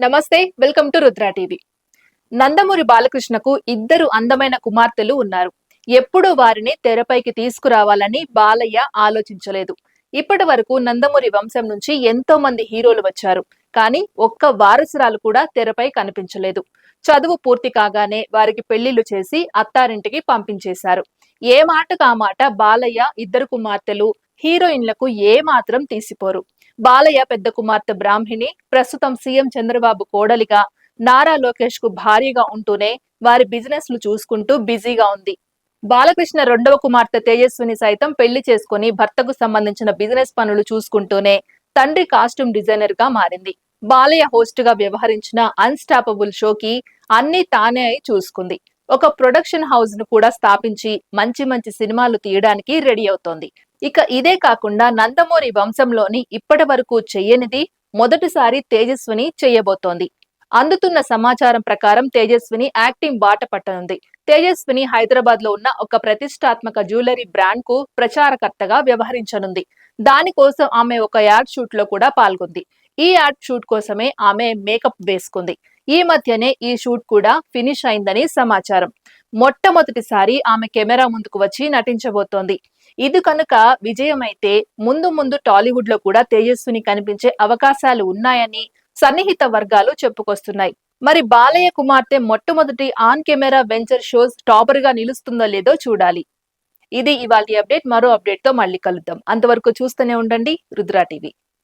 నమస్తే welcome to Rudra TV. Nandamuri బాలకృష్ణకు ఇద్దరు అందమైన కుమార్తెలు ఉన్నారు. ఎప్పుడూ వారిని తెరపైకి తీసుకురావాలని బాలయ్య ఆలోచించలేదు. ఇప్పటి వరకు నందమూరి వంశం నుంచి ఎంతో మంది హీరోలు వచ్చారు. కానీ ఒక్క వారసురాలు కూడా తెరపై కనిపించలేదు. చదువు పూర్తి కాగానే వారికి పెళ్ళిళ్ళు చేసి అత్తారింటికి పంపించేశారు. ఏ మాటకు ఆ మాట బాలయ్య ఇద్దరు కుమార్తెలు హీరోయిన్లకు ఏ మాత్రం తీసిపోరు. బాలయ్య పెద్ద కుమార్తె బ్రాహ్మిణి ప్రస్తుతం సీఎం చంద్రబాబు కోడలిగా నారా లోకేష్కు భారీగా ఉంటూనే వారి బిజినెస్లు చూసుకుంటూ బిజీగా ఉంది. బాలకృష్ణ రెండవ కుమార్తె తేజస్విని సైతం పెళ్ళి చేసుకుని భర్తకు సంబంధించిన బిజినెస్ పనులు చూసుకుంటూనే తండ్రి కాస్ట్యూమ్ డిజైనర్గా మారింది. బాలయ్య హోస్ట్గా వ్యవహరించిన అన్స్టాపబుల్ షోకి అన్ని తానే అయి చూసుకుంది. ఒక ప్రొడక్షన్ హౌస్ను కూడా స్థాపించి మంచి మంచి సినిమాలు తీయడానికి రెడీ అవుతోంది. ఇక ఇదే కాకుండా నందమూరి వంశంలోని ఇప్పటి వరకు చెయ్యనిది మొదటిసారి తేజస్విని చేయబోతోంది. అందుతున్న సమాచారం ప్రకారం తేజస్విని యాక్టింగ్ బాట పట్టనుంది. తేజస్విని హైదరాబాద్లో ఉన్న ఒక ప్రతిష్టాత్మక జ్యువెలరీ బ్రాండ్కు ప్రచారకర్తగా వ్యవహరించనుంది. దానికోసం ఆమె ఒక యాడ్ షూట్లో కూడా పాల్గొంది. ఈ యాడ్ షూట్ కోసమే ఆమె మేకప్ వేసుకుంది. ఈ మధ్యనే ఈ షూట్ కూడా ఫినిష్ అయిందని సమాచారం. మొట్టమొదటిసారి ఆమె కెమెరా ముందుకు వచ్చి నటించబోతోంది. ఇది కనుక విజయమైతే ముందు ముందు టాలీవుడ్లో కూడా తేజస్విని కనిపించే అవకాశాలు ఉన్నాయని సన్నిహిత వర్గాలు చెప్పుకొస్తున్నాయి. మరి బాలయ్య కుమార్తె మొట్టమొదటి ఆన్ కెమెరా వెంచర్ షోస్ టాపర్గా నిలుస్తుందో లేదో చూడాలి. ఇది ఇవాళ అప్డేట్ మరో అప్డేట్తో మళ్ళీ కలుద్దాం. అంతవరకు చూస్తూనే ఉండండి. రుద్రా టీవీ.